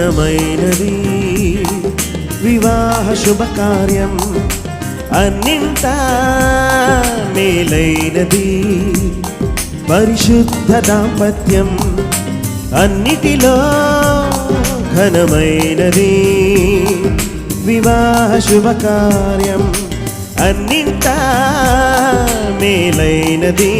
ఘనమైనది వివాహ శుభకార్యం అన్నింత మేలైనది. పరిశుద్ధ దాంపత్యం అన్నిటిలో ఘనమైనది. వివాహ శుభకార్యం అన్నింత మేలైనది.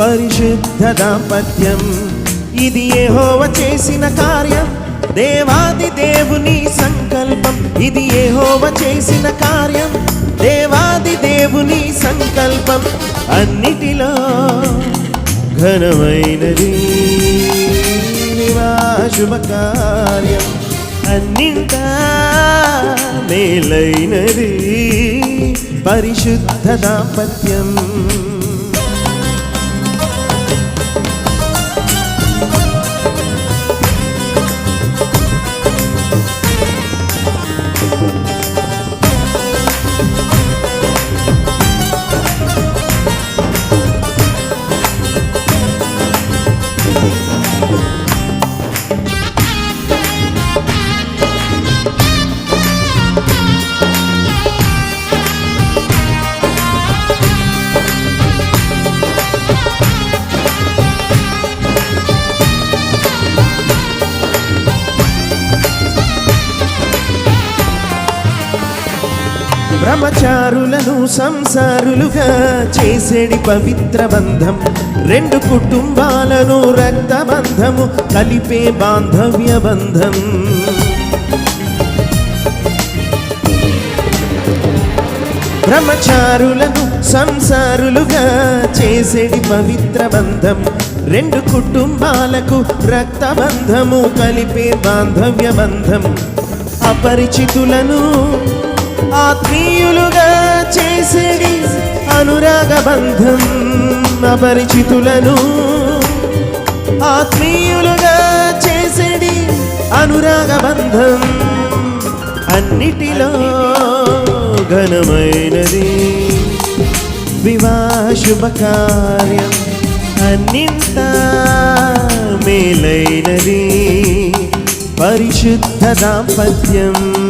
పరిశుద్ధ దాంపత్యం ఇది ఏహోవ చేసిన కార్యం. దేవాది దేవుని సంకల్పం. ఇది ఏహోవ చేసిన కార్యం. దేవాది దేవుని సంకల్పం. అన్నిటిలో ఘనమైనది వివాహ శుభకార్యం. అన్నింట మేలైనది పరిశుద్ధ దాంపత్యం. బ్రహ్మచారులను సంసారులుగా చేసేడి పవిత్ర బంధం. రెండు కుటుంబాలను రక్తబంధము కలిపే బాంధవ్య బంధం. బ్రహ్మచారులను సంసారులుగా చేసేడి పవిత్ర బంధం. రెండు కుటుంబాలకు రక్తబంధము కలిపే బాంధవ్య బంధం. అపరిచితులను ఆత్మీయులుగా చేసేది అనురాగ బంధం అపరిచితులను. ఆత్మీయులుగా చేసేడి అనురాగ బంధం అన్నిటిలో ఘనమైనది. వివాహ శుభకార్యం అన్నింత మేలైనది. పరిశుద్ధ దాంపత్యం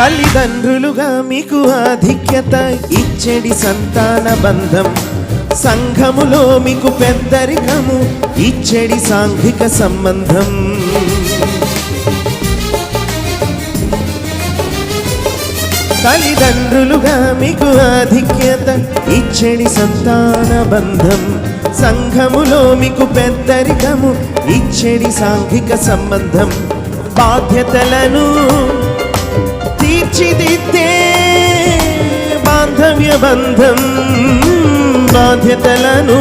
తల్లిదండ్రులుగా మీకు ఆధిక్యత ఇచ్చడి సంతాన బంధం. సంఘములో మీకు పెద్దరికము ఇచ్చడి సాంఘిక సంబంధం. తల్లిదండ్రులుగా మీకు ఆధిక్యత ఇచ్చడి సంతాన బంధం. సంఘములో మీకు పెద్దరికము ఇచ్చడి సాంఘిక సంబంధం. బాధ్యతలను తీర్చిదిద్దే బాంధవ్య బంధం బాధ్యతలను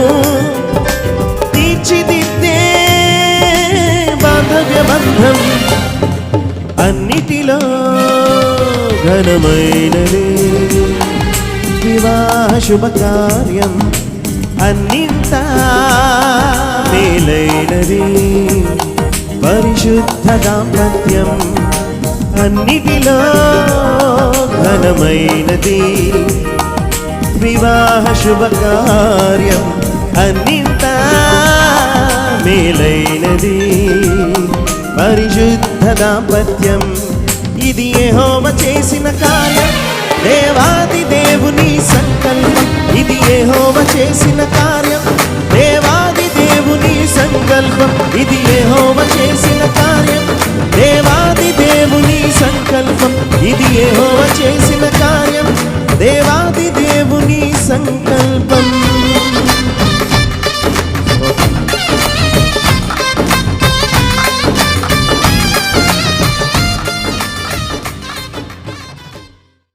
తీర్చిదిద్దే బాంధవ్య బంధం అన్నిటిలో ఘనమైనది. వివాహ శుభకార్యం అన్నింత మేలైనది. పరిశుద్ధ దాంపత్యం అన్నిటిలో ఘనమైనది. వివాహ శుభకార్యం అన్నింత మేలైనది. పరిశుద్ధ దాంపత్యం ఇది ఏహోవ చేసిన కార్యం. దేవాది దేవుని సంకల్పం ఇది ఏహోవ చేసిన కార్యం. దేవాది దేవుని సంకల్పం ఇది ఏహోవ